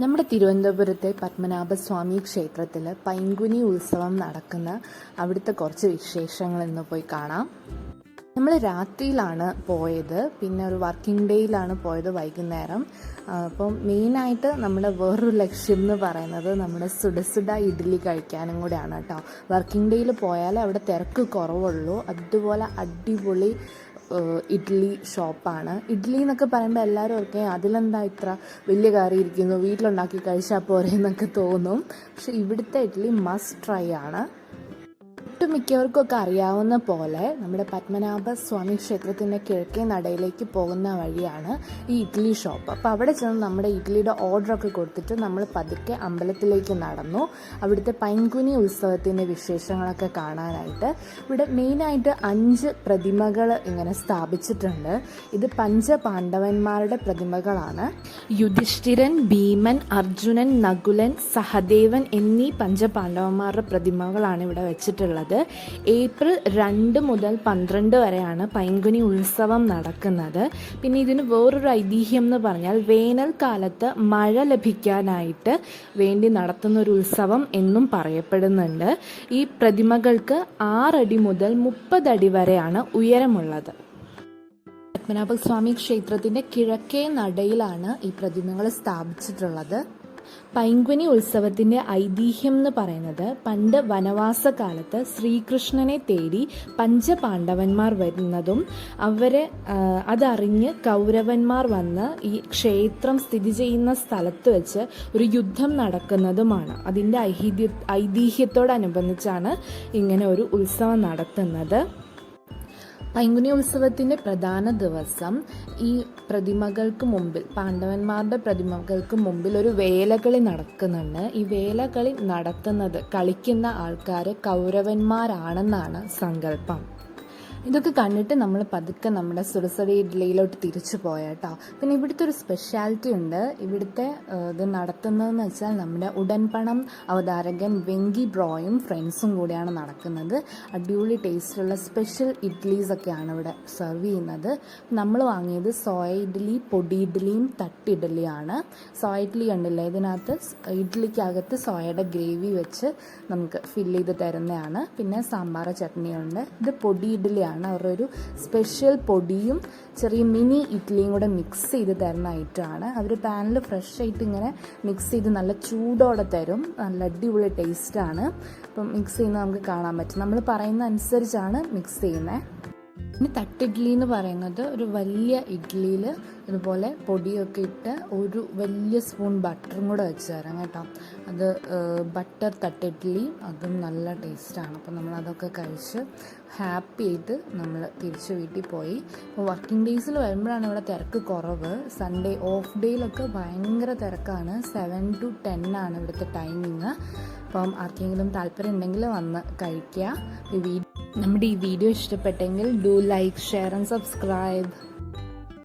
നമ്മുടെ തിരുവനന്തപുരത്തെ പത്മനാഭസ്വാമി ക്ഷേത്രത്തിൽ പൈങ്കുനി ഉത്സവം നടക്കുന്ന അവിടുത്തെ കുറച്ച് വിശേഷങ്ങൾ ഇന്ന് പോയി കാണാം. നമ്മൾ രാത്രിയിലാണ് പോയത്. പിന്നെ ഒരു വർക്കിംഗ് ഡേയിലാണ് പോയത് വൈകുന്നേരം. അപ്പം മെയിനായിട്ട് നമ്മുടെ വേറൊരു ലക്ഷ്യം എന്ന് പറയുന്നത് നമ്മുടെ സുഡ സുഡ ഇഡ്ഡലി കഴിക്കാനും കൂടെയാണ് കേട്ടോ. വർക്കിംഗ് ഡേയിൽ പോയാലേ അവിടെ തിരക്ക് കുറവുള്ളൂ. അതുപോലെ അടിപൊളി ഇഡ്ഡലി ഷോപ്പാണ്. ഇഡ്ഡലി എന്നൊക്കെ പറയുമ്പോൾ എല്ലാവരും ഓർക്കെ അതിലെന്താ ഇത്ര വലിയ കറി ഇരിക്കുന്നു വീട്ടിലുണ്ടാക്കി കഴിച്ചാൽ പോരെ എന്നൊക്കെ തോന്നും. പക്ഷെ ഇവിടുത്തെ ഇഡ്ഡലി മസ്റ്റ് ട്രൈ ആണ്. ഒട്ടുമിക്കവർക്കൊക്കെ അറിയാവുന്ന പോലെ നമ്മുടെ പത്മനാഭ സ്വാമി ക്ഷേത്രത്തിന്റെ കിഴക്കേ നടയിലേക്ക് പോകുന്ന വഴിയാണ് ഈ ഇഡ്ഡലി ഷോപ്പ്. അപ്പോൾ അവിടെ ചെന്ന് നമ്മുടെ ഇഡ്ഡലിയുടെ ഓർഡറൊക്കെ കൊടുത്തിട്ട് നമ്മൾ പതുക്കെ അമ്പലത്തിലേക്ക് നടന്നു. അവിടുത്തെ പൈൻകുനി ഉത്സവത്തിന്റെ വിശേഷങ്ങളൊക്കെ കാണാനായിട്ട്. ഇവിടെ മെയിനായിട്ട് അഞ്ച് പ്രതിമകൾ ഇങ്ങനെ സ്ഥാപിച്ചിട്ടുണ്ട്. ഇത് പഞ്ചപാണ്ഡവന്മാരുടെ പ്രതിമകളാണ്. യുധിഷ്ഠിരൻ ഭീമൻ അർജുനൻ നകുലൻ സഹദേവൻ എന്നീ പഞ്ചപാണ്ഡവന്മാരുടെ പ്രതിമകളാണ് ഇവിടെ വെച്ചിട്ടുള്ളത്. ഏപ്രിൽ രണ്ട് മുതൽ പന്ത്രണ്ട് വരെയാണ് പൈങ്കുനി ഉത്സവം നടക്കുന്നത്. പിന്നെ ഇതിന് വേറൊരു ഐതിഹ്യം എന്ന് പറഞ്ഞാൽ വേനൽക്കാലത്ത് മഴ ലഭിക്കാനായിട്ട് വേണ്ടി നടത്തുന്ന ഒരു ഉത്സവം എന്നും പറയപ്പെടുന്നുണ്ട്. ഈ പ്രതിമകൾക്ക് ആറടി മുതൽ മുപ്പതടി വരെയാണ് ഉയരമുള്ളത്. പത്മനാഭസ്വാമി ക്ഷേത്രത്തിന്റെ കിഴക്കേ നടയിലാണ് ഈ പ്രതിമകൾ സ്ഥാപിച്ചിട്ടുള്ളത്. പൈങ്കുനി ഉത്സവത്തിന്റെ ഐതിഹ്യം എന്ന് പറയുന്നത് പണ്ട് വനവാസകാലത്ത് ശ്രീകൃഷ്ണനെ തേടി പഞ്ചപാണ്ഡവന്മാർ വരുന്നതും അവരെ അതറിഞ്ഞ് കൗരവന്മാർ വന്ന് ഈ ക്ഷേത്രം സ്ഥിതി ചെയ്യുന്ന സ്ഥലത്ത് വെച്ച് ഒരു യുദ്ധം നടക്കുന്നതുമാണ്. അതിന്റെ ഐതിഹ്യ ഐതിഹ്യത്തോടനുബന്ധിച്ചാണ് ഇങ്ങനെ ഒരു ഉത്സവം നടത്തുന്നത്. പൈങ്കുനി ഉത്സവത്തിന്റെ പ്രധാന ദിവസം ഈ പ്രതിമകൾക്ക് മുമ്പിൽ പാണ്ഡവന്മാരുടെ പ്രതിമകൾക്ക് മുമ്പിൽ ഒരു വേലകളി നടക്കുന്നുണ്ട്. ഈ വേലകളി നടത്തുന്നത് കളിക്കുന്ന ആൾക്കാർ കൗരവന്മാരാണെന്നാണ് സങ്കല്പം. ഇതൊക്കെ കണ്ടിട്ട് നമ്മൾ പതുക്കെ നമ്മുടെ സുരസടി ഇഡ്ഡലിയിലോട്ട് തിരിച്ചു പോയാട്ടോ. പിന്നെ ഇവിടുത്തെ ഒരു സ്പെഷ്യാലിറ്റി ഉണ്ട്. ഇവിടുത്തെ ഇത് നടത്തുന്നതെന്ന് വെച്ചാൽ നമ്മുടെ ഉടൻപണം അവതാരകൻ വെങ്കി ബ്രോയും ഫ്രണ്ട്സും കൂടിയാണ് നടക്കുന്നത്. അടിപൊളി ടേസ്റ്റുള്ള സ്പെഷ്യൽ ഇഡ്ഡലീസ് ഒക്കെയാണ് ഇവിടെ സെർവ് ചെയ്യുന്നത്. നമ്മൾ വാങ്ങിയത് സോയ ഇഡ്ഡലി പൊടി ഇഡ്ഡലിയും തട്ട് ഇഡ്ഡലിയാണ് സോയ ഇഡ്ഡലി കണ്ടില്ലേ? ഇതിനകത്ത് ഇഡ്ഡലിക്കകത്ത് സോയയുടെ ഗ്രേവി വെച്ച് നമുക്ക് ഫില്ല് ചെയ്ത് തരുന്നതാണ്. പിന്നെ സാമ്പാർ ചട്നിയുണ്ട്. ഇത് പൊടി ഇഡ്ഡലിയാണ് അവരുടെ ഒരു സ്പെഷ്യൽ പൊടിയും ചെറിയ മിനി ഇഡ്ഡലിയും കൂടെ മിക്സ് ചെയ്ത് തരുന്ന ഐറ്റമാണ് അവർ പാനിൽ ഫ്രഷ് ആയിട്ട് ഇങ്ങനെ മിക്സ് ചെയ്ത് നല്ല ചൂടോടെ തരും. നല്ല അടിപൊളി ടേസ്റ്റാണ് അപ്പം മിക്സ് ചെയ്യുന്നത് നമുക്ക് കാണാൻ പറ്റും. നമ്മൾ പറയുന്ന അനുസരിച്ചാണ് മിക്സ് ചെയ്യുന്നത് പിന്നെ തട്ടിഡ്ഡലി എന്ന് പറയുന്നത് ഒരു വലിയ ഇഡ്ഡലിയിൽ ഇതുപോലെ പൊടിയൊക്കെ ഇട്ട് ഒരു വലിയ സ്പൂൺ ബട്ടറും കൂടെ വെച്ച് തരാം കേട്ടോ. അത് ബട്ടർ തട്ടിഡ്ഡലി അതും നല്ല ടേസ്റ്റാണ് അപ്പോൾ നമ്മൾ അതൊക്കെ കഴിച്ച് ഹാപ്പി ആയിട്ട് നമ്മൾ തിരിച്ച് വീട്ടിൽ പോയി. അപ്പോൾ വർക്കിംഗ് ഡേയ്സിൽ വരുമ്പോഴാണ് ഇവിടെ തിരക്ക് കുറവ്. സൺഡേ ഓഫ് ഡേയിലൊക്കെ ഭയങ്കര തിരക്കാണ്. സെവൻ ടു ടെൻ ആണ് ഇവിടുത്തെ ടൈമിങ് അപ്പം ആർക്കെങ്കിലും താല്പര്യം ഉണ്ടെങ്കിൽ വന്ന് കഴിക്കുക. നമ്മുടെ ഈ വീഡിയോ ഇഷ്ടപ്പെട്ടെങ്കിൽ do like share and subscribe